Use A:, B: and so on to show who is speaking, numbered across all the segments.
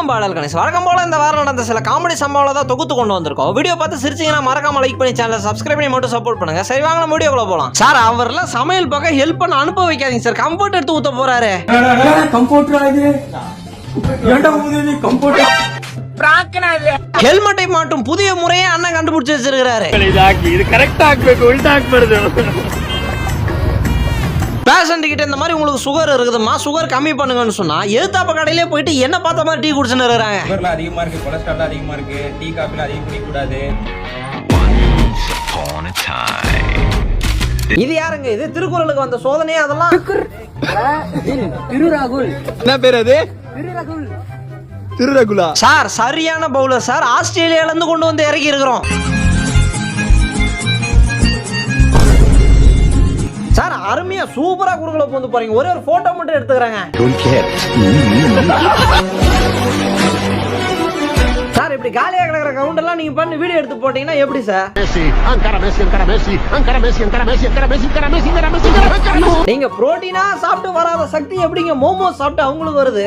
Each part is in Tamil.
A: வணக்கம் பாடல் கணேஷ். வழக்கம் போல இந்த வாரம் நடந்த சில காமெடி சம்பவங்களை தான் தொகுத்து கொண்டு வந்திருக்கோம். வீடியோ பார்த்து சிரிச்சிங்கன்னா மறக்காம லைக் பண்ணி சேனலை சப்ஸ்கிரைப் பண்ணி மட்டும் சப்போர்ட் பண்ணுங்க. சரி வாங்க நம்ம வீடியோக்குள்ள போலாம். சார் அவர்ல சமையல் பக்கம் ஹெல்ப் பண்ண அனுப்ப வைக்காதீங்க சார் கம்ஃபர்ட் எடுத்து ஊத்த போறாரு.
B: கம்ஃபர்டா
A: ஹெல்மெட்டை மாட்டும் புதிய முறையை அண்ணன் கண்டுபிடிச்சு வச்சிருக்காரு பேஷண்ட் கிட்ட இந்த மாதிரி உங்களுக்கு சுகர் இருக்குதுமா சுகர் கம்மி பண்ணுங்கன்னு சொன்னா எதிர்த்தாப்ப கடையிலே போயிட்டு என்ன பார்த்த மாதிரி டீ குடிச்சுன்னு இருக்கிறாங்க?
C: சுகர்லாம் அதிகமா இருக்கு கொலஸ்ட்ரால் அதிகமா இருக்கு டீ காஃபில அதிகம் குடிக்க கூடாது
A: இது யாருங்க இது? திருக்குறளுக்கு வந்த சோதனையே அதெல்லாம்?
B: என்ன பேர் அது? திருரகுலா
A: சார் சரியான பவுலர் சார். ஆஸ்திரேலியால இருந்து கொண்டு வந்து இறக்கி இருக்கிறோம். அருமையா சூப்பரா குறுக்கல பூந்து போறீங்க. ஒரே ஒரு போட்டோ மட்டும் எடுத்துக்கிறாங்க. சார் இப்படி காலியா கிடக்குற கவுண்ட் எல்லாம் நீங்க பண்ணி வீடியோ எடுத்து போட்டீங்கன்னா எப்படி சார்? நீங்க புரோட்டீனா சாப்பிட்டு வராத சக்தி எப்படிங்க? மோமோஸ் சாப்பிட்டு அவங்களுக்கு வருது?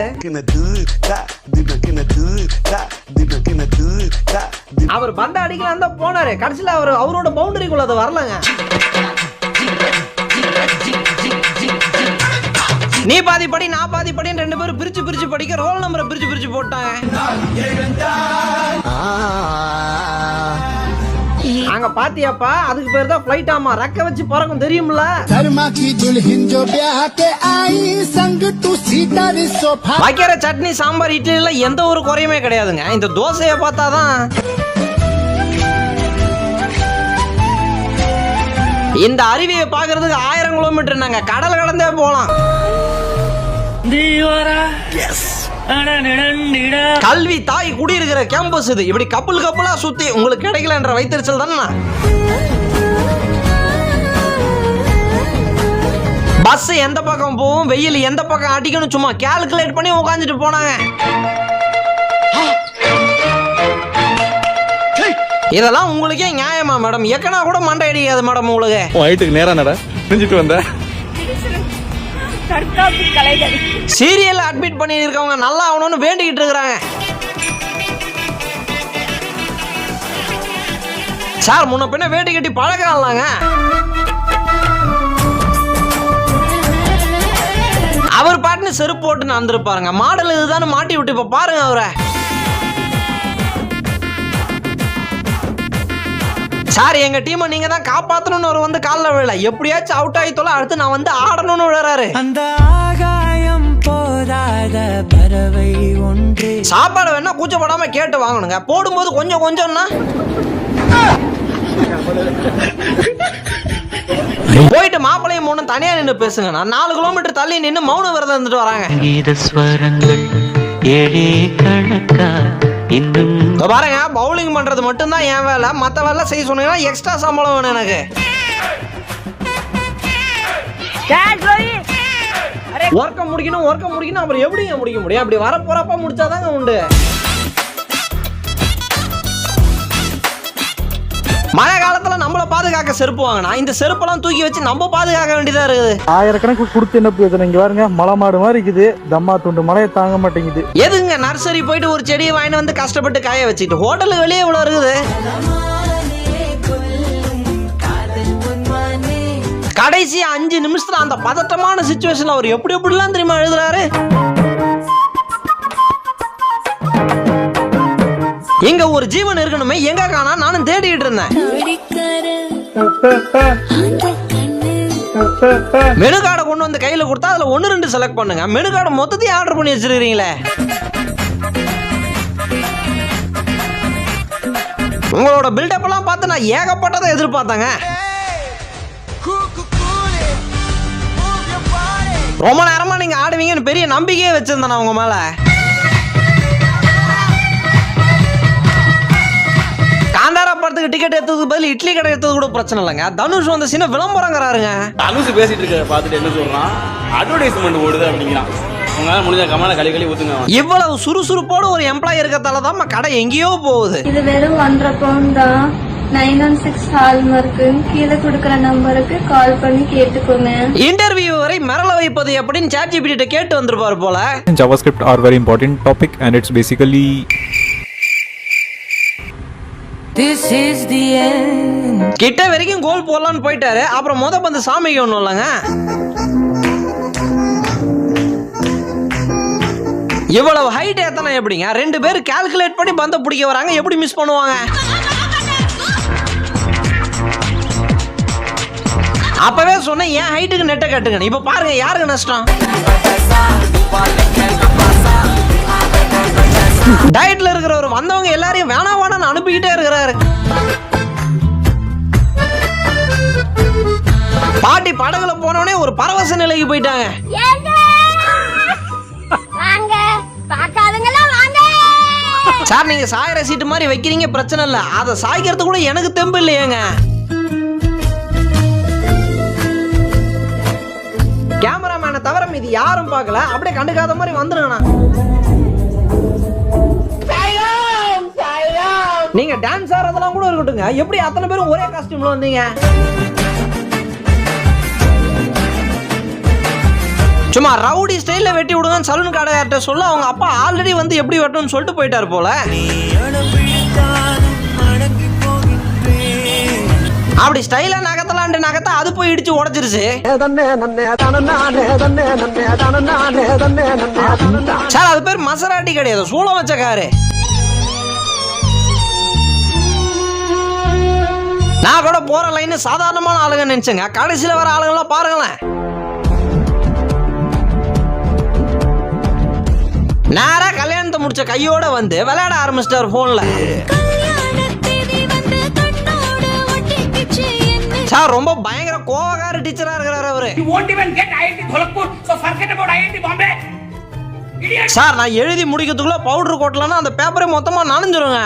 A: அவர் பந்த அடிக்கலாம் தான் போனாரு. கடைசியில் அவர் அவரோட பவுண்டரிக்குள்ள அதை வரலங்க. நீ பாதி படி நான் பாதி படின்னு ரெண்டு பேரும் பிரிச்சு பிரிச்சு படிக்க ரோல் நம்பரை பிரிச்சு பிரிச்சு போட்டாங்க. அங்க பாத்தியாப்பா? அதுக்கு பேர் தான் ஃபிளைட் ஆமா. ரெக்க வச்சு பிறக்கும் தெரியும்ல? வைக்கிற சட்னி சாம்பார் இட்லில எந்த ஒரு குறையுமே கிடையாதுங்க. இந்த தோசையை பார்த்தாதான் இந்த அருவியை பாக்குறதுக்கு ஆயிரம் கிலோமீட்டர் நாங்க. கடல் கடந்தே போலாம் கல்வி தாய் குடியிருக்கிற கேம்பஸ் இது. இப்படி கப்பல் கப்பலா சுத்தி உங்களுக்கு கிடைக்கலன்ற வைத்தறிச்சல் தானே பஸ் எந்த பக்கம் போகும் வெயில் எந்த பக்கம் அடிக்கணும் சும்மா கால்குலேட் பண்ணி உட்காந்துட்டு போனாங்க. இதெல்லாம் உங்களுக்கே நியாயமா மேடம் எக்கனா கூட மண்டை அடிக்காது மேடம் உங்களுக்கு.
B: வயிற்றுக்கு நேரா நட செஞ்சுட்டு வந்தேன்
D: தற்காப்பு கலைகள்.
A: சீரியல் அட்மிட் பண்ணி இருக்கவங்க நல்லா ஆகணும்னு வேண்டிக்கிட்டு இருக்கிறாங்க. சார் முன்ன பின்ன வேட்டி கட்டி பழக்கலாங்க அவர் பாட்டுன்னு செருப்பு போட்டு நடந்துருப்பாருங்க. மாடல் இதுதானே மாட்டி விட்டு இப்ப பாருங்க அவரை. சார் எங்க டீமை நீங்க தான் காப்பாத்தணும்னு அவர் வந்து காலில் விழல. எப்படியாச்சும் அவுட் ஆகி தொலை அடுத்து நான் வந்து ஆடணும்னு விழுறாரு.
E: அந்த ஆகாயம் போதாத பறவை ஒன்று.
A: சாப்பாடு வேணா கூச்சப்படாம கேட்டு வாங்கணுங்க. போடும்போது கொஞ்சம் கொஞ்சம்னா? போயிட்டு மாப்பிளையும் மூணும் தனியா நின்று பேசுங்க நான் நாலு கிலோமீட்டர் தள்ளி நின்று மௌன விரதம் இருந்துட்டு வராங்க.
F: கீத ஸ்வரங்கள் ஏழே கணக்கா இன்னும்
A: பாருங்க பவுலிங் பண்றது மட்டும்தான் என் வேலை. மத்த வேலை செய்ய சொன்னீங்கன்னா எக்ஸ்ட்ரா சம்பளம் வேணும் எனக்கு. ஒர்க்கை முடிக்கணும் ஒர்க்கை முடிக்கணும் அப்புறம் எப்படிங்க முடிக்க முடியும்? அப்படி வர போறப்ப முடிச்சாதாங்க உண்டு. மழை காலத்துல நம்மள பாதுகாக்க செருப்பு வாங்கினா இந்த செருப்பெல்லாம் தூக்கி வச்சு நம்ம பாதுகாக்க வேண்டியதா இருக்குது.
G: ஆயிரக்கணக்கு கொடுத்து என்ன பிரயோஜனம்? இங்க பாருங்க மலை மாடு மாதிரி இருக்குது. தம்மா துண்டு மலையை தாங்க மாட்டேங்குது.
A: எதுங்க நர்சரி போயிட்டு ஒரு செடியை வாங்கிட்டு வந்து கஷ்டப்பட்டு காய வச்சுட்டு ஹோட்டலுக்கு வெளியே இவ்வளவு இருக்குது. கடைசி அஞ்சு நிமிஷத்துல அந்த பதட்டமான சுச்சுவேஷன்ல அவர் எப்படி எப்படிலாம் தெரியுமா எழுதுறாரு? இங்க ஒரு ஜீவன் இருக்கணுமே எங்க காணா நானும் தேடிட்டு இருந்தேன். மெனு கார்டை கொண்டு வந்து கையில கொடுத்தா அதுல ஒன்னு ரெண்டு செலக்ட் பண்ணுங்க. மெனு கார்டை மொத்தத்தையும் ஆர்டர் பண்ணி வச்சிருக்கீங்களே உங்களோட பில்டப் எல்லாம் பார்த்து நான் ஏகப்பட்டதை எதிர்பார்த்தேங்க. ரொம்ப நேரமா நீங்க ஆடுவீங்கன்னு பெரிய நம்பிக்கையே வச்சிருந்தேன் உங்கள் உங்க காந்தாரா படத்துக்கு டிக்கெட் எடுத்ததுக்கு பதில் இட்லி கடை எடுத்தது கூட பிரச்சனை இல்லைங்க. தனுஷ் வந்து சின்ன விளம்பரங்கிறாருங்க.
C: அனுசு பேசிட்டு இருக்க பார்த்துட்டு என்ன சொல்றான்? அட்வர்டைஸ்மெண்ட் ஓடுது அப்படிங்கிறான். உங்களால முடிஞ்ச கமலை கழி கழி ஊத்துங்க.
A: இவ்வளவு சுறுசுறுப்போடு ஒரு எம்ப்ளாயி இருக்கிறதால தான் கடை எங்கேயோ போகுது.
H: இது வெறும் ஒன்றரை பவுண்ட் தான். நைன் ஒன் சிக்ஸ் ஹால்மார்க்கு கீழே கொடுக்குற நம்பருக்கு கால் பண்ணி கேட்டுக்கோங்க.
A: இன்டர்வியூ வரை மிரள வைப்பது எப்படின்னு சாட் ஜிபிட்ட கேட்டு வந்திருப்பாரு போல.
B: Are very important topic and it's basically
E: This is the end.
A: கிட்ட வரைக்கும் கோல் போடலான்னு போயிட்டாரு. அப்புறம் முத பந்து சாமிக்கு ஒன்றும் இல்லைங்க இவ்வளவு ஹைட் எத்தனை எப்படிங்க? ரெண்டு பேர் கால்குலேட் பண்ணி பந்த பிடிக்க வராங்க. எப்படி மிஸ் பண்ணுவாங்க? அப்பவே சொன்னேன் என் ஹைட்டுக்கு நெட்டை கட்டுங்க இப்ப பாருங்க யாருக்கு நஷ்டம்? டயட்ல இருக்கிறவர் வந்தவங்க எல்லாரையும் வேணா வேணான்னு அனுப்பிக்கிட்டே இருக்கிறாரு. பாட்டி படகுல போனவனே ஒரு பரவச நிலைக்கு போயிட்டாங்க. சார் நீங்க சாயிற சீட்டு மாதிரி வைக்கிறீங்க பிரச்சனை இல்ல. அதை சாய்க்கிறது கூட எனக்கு தெம்பு இல்லையேங்க. கேமராமேனை தவிர மீதி யாரும் பார்க்கல. அப்படியே கண்டுக்காத மாதிரி வந்துருங்கண்ணா நீங்க டான்ஸ் ஆடுறதெல்லாம் கூட இருக்கட்டுங்க எப்படி அத்தனை பேரும் ஒரே காஸ்டியூம்ல வந்தீங்க? சும்மா ரவுடி ஸ்டைலில் வெட்டி விடுங்கன்னு சலூன் கடையார்ட்ட சொல்ல அவங்க அப்பா ஆல்ரெடி வந்து எப்படி வெட்டணும்னு சொல்லிட்டு போயிட்டாரு போல. அப்படி ஸ்டைலா நகத்தலாண்டு நகத்த அது போய் இடிச்சு உடைச்சிருச்சு. சார் அது பேர் மசராட்டி கிடையாது. சூளம் வச்ச காரு. நான் கூட போற லைன் சாதாரணமான ஆளுங்க நினைச்சேங்க. கடைசியில வர ஆளுங்கெல்லாம் பாருங்களேன். நேரா கல்யாணத்தை முடிச்ச கையோட வந்து விளையாட ஆரம்பிச்சிட்டாரு போன்ல சார் ரொம்ப பயங்கர கோவக்கார டீச்சரா இருக்கிறாரு அவரு. சார் நான் எழுதி முடிக்கிறதுக்குள்ள பவுடர் கொட்டலன்னா அந்த பேப்பரே மொத்தமா நனைஞ்சிருங்க.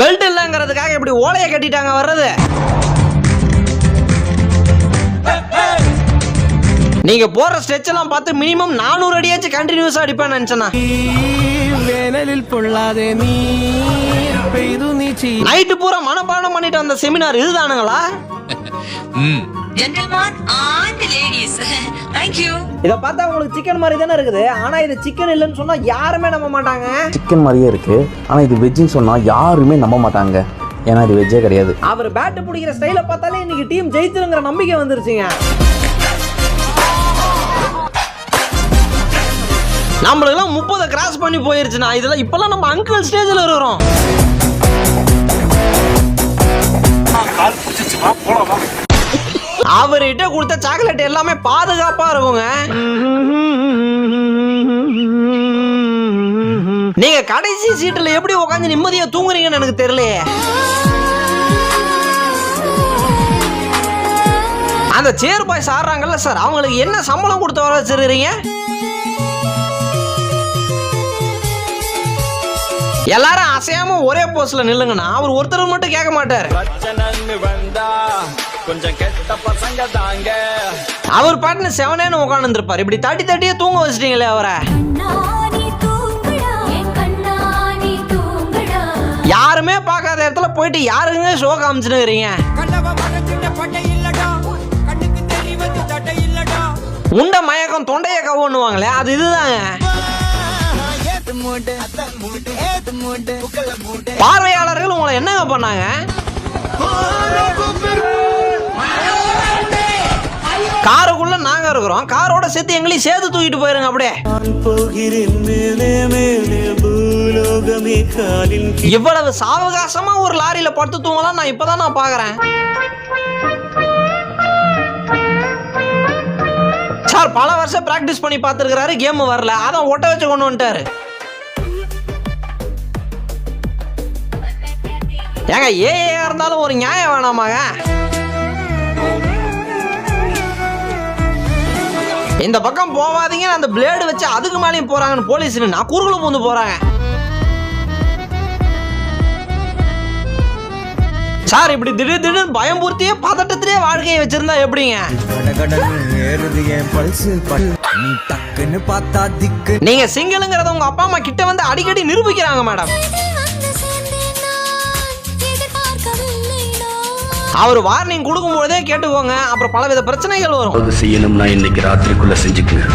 A: பெல்ட் இல்லைங்கிறதுக்காக இப்படி ஓலையை கட்டிட்டாங்க வர்றது. நீங்க போற ஸ்ட்ரெச் எல்லாம் பார்த்து மினிமம் நானூறு அடியாச்சும் கண்டினியூஸா அடிப்பேன் நினைச்சேனா
E: வேனலில் பொல்லாதே நீர் பெய்து நீச்சி
A: நைட்டு பூரா மனப்பாடம் பண்ணிட்டு வந்த seminar இதுதானுங்களா?
D: Gentleman and ladies thank you
A: இத பார்த்தா உங்களுக்கு சிக்கன் மாதிரி தானே இருக்குது. ஆனா இது சிக்கன் இல்லைன்னு சொன்னா யாருமே நம்ப மாட்டாங்க.
I: சிக்கன் மாதிரியே இருக்கு. ஆனா இது வெஜ்ஜுன்னு சொன்னா யாருமே நம்ப மாட்டாங்க. ஏன்னா இது வெஜ்ஜே கிடையாது.
A: அவர் பேட் பிடிக்கிற ஸ்டைல பார்த்தாலே இன்னைக்கு டீம் ஜெயித்துருங்கிற நம்பிக்கை வந்துருச்சுங்க. நம்மளுக்கெல்லாம் முப்பதை கிராஸ் பண்ணி போயிருச்சுண்ணா. இதெல்லாம் இப்பெல்லாம் நம்ம அங்கிள் ஸ்டேஜில் இருக்கிறோம். அவர்கிட்ட கொடுத்த சாக்லேட் எல்லாமே பாதுகாப்பா இருக்குங்க. நீங்க கடைசி சீட்டுல எப்படி உட்காந்து நிம்மதியா தூங்குறீங்கன்னு எனக்கு தெரியலையே. அந்த சேர் பாய் சாடுறாங்கல்ல சார் அவங்களுக்கு என்ன சம்பளம் கொடுத்து வர வச்சிருக்கிறீங்க? எல்லாரும் அசையாம ஒரே போஸ்ட்ல நில்லுங்கண்ணா. அவர் ஒருத்தர் மட்டும் கேட்க மாட்டார்.
C: கொஞ்சம் கெட்ட பசங்க தாங்க.
A: அவர் பாட்டுன்னு செவனேன்னு உட்காந்துருப்பார் இப்படி தட்டி தட்டியே தூங்க வச்சிட்டீங்களே அவரை. யாருமே பார்க்காத இடத்துல போயிட்டு யாருங்க ஷோ காமிச்சுனுக்கிறீங்க உண்ட மயக்கம் தொண்டைய கவுன்னுவாங்களே அது இதுதாங்க. பார்வையாளர்கள் உங்களை என்னங்க பண்ணாங்க? காருக்குள்ள நாங்க இருக்கிறோம். காரோட சேர்த்து எங்களையும் சேர்த்து தூக்கிட்டு போயிருங்க அப்படியே. இவ்வளவு சாவகாசமா ஒரு லாரியில படுத்து தூங்கலாம் நான் இப்பதான் நான் பாக்குறேன். சார் பல வருஷம் பிராக்டிஸ் பண்ணி பார்த்துருக்கிறாரு கேம் வரல. அதான் ஒட்ட வச்சு கொண்டு வந்துட்டாரு. ஏங்க ஏஏ இருந்தாலும் ஒரு நியாயம் வேணாமாங்க இந்த பக்கம் போவாதீங்க. அந்த பிளேடு வச்சு அதுக்கு மேலேயும் போறாங்கன்னு போலீஸ் நான் குறுகுல பூந்து போறாங்க. சார் இப்படி திடீர் திடீர்னு பயம்பூர்த்தியே பதட்டத்திலே வாழ்க்கையை வச்சிருந்தா எப்படிங்க? நீங்க சிங்கிளுங்கிறத உங்க அப்பா அம்மா கிட்ட வந்து அடிக்கடி நிரூபிக்கிறாங்க மேடம் அவர் வார்னிங் கொடுக்கும்போதே கேட்டுக்கோங்க. அப்புறம் பலவித பிரச்சனைகள் வரும்.
J: அது செய்யணும்னா இன்னைக்கு ராத்திரிக்குள்ள செஞ்சுக்குங்க.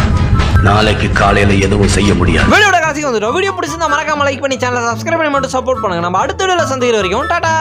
J: நாளைக்கு காலையில எதுவும் செய்ய முடியாது.
A: வீடியோட காசிக்கு வந்துடும் வீடியோ பிடிச்சிருந்தா மறக்காம லைக் பண்ணி சேனலை சப்ஸ்கிரைப் பண்ணி மட்டும் சப்போர்ட் பண்ணுங்க. நம்ம அடுத்த வீடியோல சந்திக்கிற வரைக்கும் டாடா!